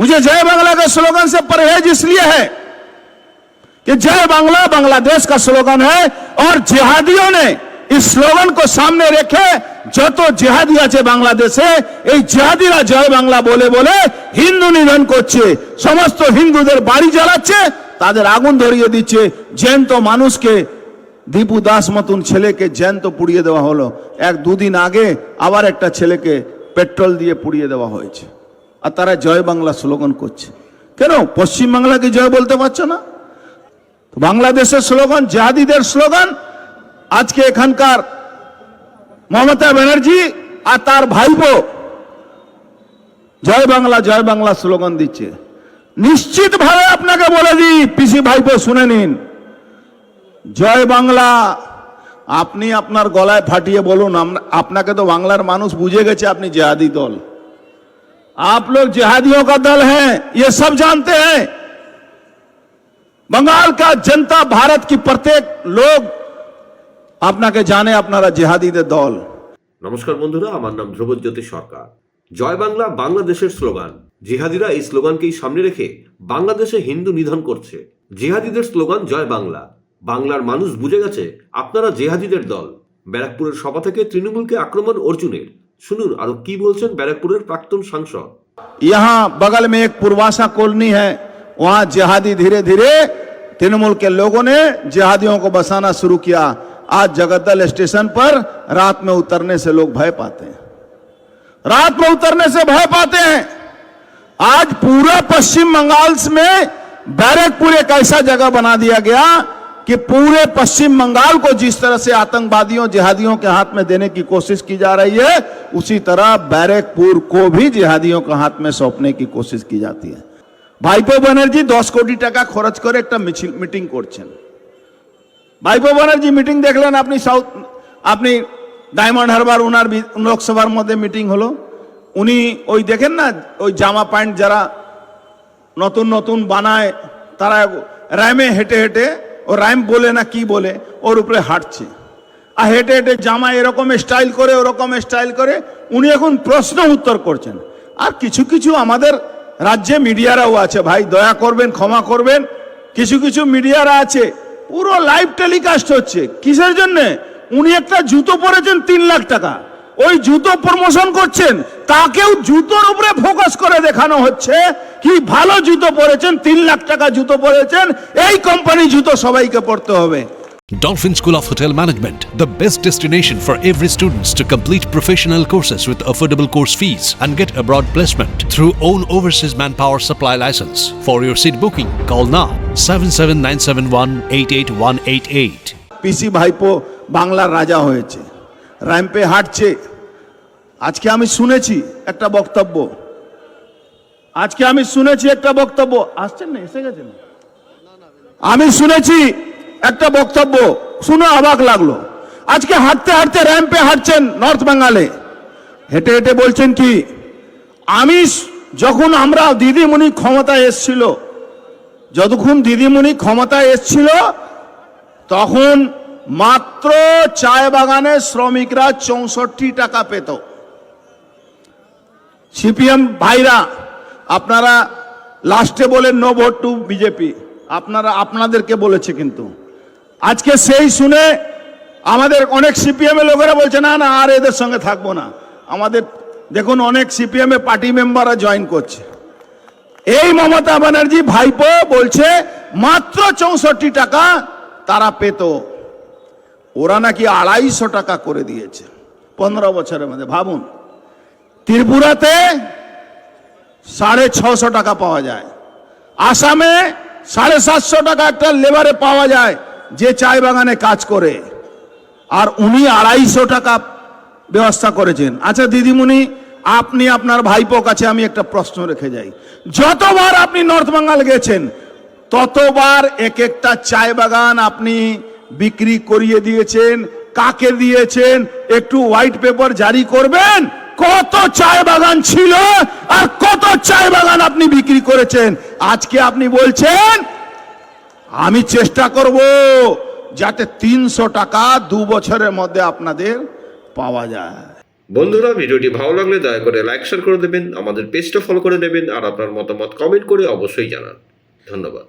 मुझे जय बांग्ला के स्लोगन से परहेज इसलिए है कि जय बांग्ला बांग्लादेश का स्लोगन है और जिहादियों ने इस স্লোগান को सामने রেখে যত জেহাদি আছে বাংলাদেশে এই জেহাদিরা জয় বাংলা বলে বলে হিন্দু নিধন করছে সমস্ত হিন্দুদের বাড়ি জ্বালাচ্ছে তাদের আগুন ধরিয়ে দিচ্ছে জ্যান্ত মানুষকে দীপু দাস মতন ছেলেকে জ্যান্ত পুড়িয়ে দেওয়া হলো এক দুদিন আগে আবার একটা ছেলেকে পেট্রোল দিয়ে পুড়িয়ে দেওয়া হয়েছে আর তারা জয় বাংলা স্লোগান করছে। কেন? পশ্চিম বাংলাকে জয় বলতে পারছ না? বাংলাদেশের স্লোগান, জাহাদিদের স্লোগান, আজকে এখানকার মমতা ব্যানার্জি আর তার ভাইপো জয় বাংলা জয় বাংলা স্লোগান দিচ্ছে। নিশ্চিত ভাবে আপনাকে বলে দিই, পিসি ভাইপো শুনে নিন। জয় বাংলা, আপনি আপনার গলায় ফাটিয়ে বলুন আপনাকে তো বাংলার মানুষ বুঝে গেছে আপনি জেহাদি দল। आप लोग जिहादियों का दल हैं ये सब जानते हैं बंगाल का जनता भारत की प्रत्येक लोग আপনাকে জানে আপনারা জেহাদিদের দল নমস্কার বন্ধুরা আমার নাম ধ্রুবজ্যোতি সরকার জয় বাংলা বাংলাদেশের স্লোগান জিহাদিরা এই স্লোগানকেই সামনে রেখে বাংলাদেশে হিন্দু নিধন করছে জিহাদিদের স্লোগান জয় বাংলা বাংলার মানুষ বুঝে গেছে আপনারা জেহাদিদের দল ব্যারাকপুরের সভা থেকে তৃণমূলকে আক্রমণ অর্জুনের শুনুন আরো কি বলছেন ব্যারাকপুরের প্রাক্তন সাংসদ यहाँ बगल में एक पूर्वासा कॉलोनी है वहां जिहादी धीरे धीरे तृणमूल के लोगों ने जिहादियों को बसाना शुरू किया आज जगद्दल स्टेशन पर रात में उतरने से लोग भय पाते हैं रात में उतरने से भय पाते हैं आज पूरा पश्चिम बंगाल में बैरकपुर एक ऐसा जगह बना दिया गया कि पूरे पश्चिम बंगाल को जिस तरह से आतंकवादियों जिहादियों के हाथ में देने की कोशिश की जा रही है उसी तरह बैरकपुर को भी जिहादियों के हाथ में सौंपने की कोशिश की जाती है ভাইপো ব্যানার্জি দশ কোটি টাকা খরচ করে একটা মিছিল মিটিং করছেন ভাইপো ব্যানার্জি মিটিং দেখলেন আপনি সাউথ আপনি ডায়মন্ড হারবার ওনার বি- লোকসভার মধ্যে মিটিং হলো উনি ওই দেখেন না ওই জামা প্যান্ট যারা নতুন নতুন বানায় তারা র্যামে হেঁটে হেঁটে ও র্যাম বলে না কি বলে? ওর উপরে হাঁটছে। আর হেঁটে হেঁটে জামা এরকম স্টাইল করে, ওরকম স্টাইল করে, উনি এখন প্রশ্ন উত্তর করছেন। আর কিছু কিছু আমাদের রাজ্যে মিডিয়ারাও আছে, ভাই, দয়া করবেন, ক্ষমা করবেন। কিছু কিছু মিডিয়ারা আছে, পুরো লাইভ টেলিকাস্ট হচ্ছে। কিসের জন্যে? উনি একটা জুতো পরেছেন তিন লাখ টাকা। ওই জুতো প্রমোশন করছেন তাকেও জুতোর উপরে ফোকাস করে দেখানো হচ্ছে কি ভালো জুতো পরেছেন তিন লাখ টাকা জুতো পরেছেন এই কোম্পানি জুতো সবাইকে পড়তে হবে Dolphin School of Hotel Management, the best destination for every students to complete professional courses with affordable course fees and get abroad placement through own overseas manpower supply license. For your seat booking, call now 77971-88188. পিসি ভাইপো বাংলার রাজা হয়েছে র্যাম্পে হাঁটছে আজকে আমি শুনেছি একটা বক্তব্য। আজকে আমি শুনেছি একটা বক্তব্য। আসছেন না? এসে গেছেন? আমি শুনেছি একটা বক্তব্য। শুনে অবাক লাগল। আজকে হাঁটতে হাঁটতে র্যাম্পে হাঁটছেন নর্থ বেঙ্গলে হেঁটে হেঁটে বলছেন কি, আমি যখন আমরা দিদিমণি ক্ষমতায় এসছিল, যতক্ষণ দিদিমণি ক্ষমতায় এসছিল, তখন মাত্র চায় বাগানের শ্রমিকরা চৌষট্টি টাকা পেত। সিপিএম ভাইরা, আপনারা লাস্টে বলেন নো ভোট টু বিজেপি আপনারা, আপনাদেরকে বলেছে কিন্তু। আজকে সেই শুনে আমাদের অনেক সিপিএম এর লোকেরা বলছে, না না, আর এদের সঙ্গে থাকব না। আমাদের, দেখুন, অনেক সিপিএম পার্টি মেম্বাররা জয়েন করছে। এই মমতা ব্যানার্জি ভাইপো বলছে, মাত্র চৌষট্টি টাকা তারা পেত। ওরা নাকি আড়াইশো টাকা করে দিয়েছে। পনেরো বছরের মধ্যে, ভাবুন। ত্রিপুরাতে সাড়ে ছশো টাকা পাওয়া যায়। আসামে সাড়ে সাতশো টাকা একটা লেবারে পাওয়া যায় যে চায় বাগানে কাজ করে। আর উনি আড়াইশো টাকা ব্যবস্থা করেছেন। আচ্ছা দিদিমণি, আপনি আপনার ভাইপো কাছে আমি একটা প্রশ্ন রেখে যাই। যতবার আপনি নর্থ বাঙ্গাল গেছেন, ততবার এক একটা চায় বাগান আপনি বিক্রি করিয়ে দিয়েছেন, কাকে দিয়েছেন, একটু হোয়াইট পেপার জারি করবেন? কত চায় বাগান ছিল আর কত চায় বাগান আপনি বিক্রি করেছেন? আজকে আপনি বলছেন, আমি চেষ্টা করব যাতে তিনশো টাকা দু বছরের মধ্যে আপনাদের পাওয়া যায়। বন্ধুরা, ভিডিওটি ভালো লাগলে দয়া করে লাইক, শেয়ার করে দেবেন, আমাদের পেজটা ফলো করে নেবেন আর আপনার মতামত কমেন্ট করে অবশ্যই জানান। ধন্যবাদ।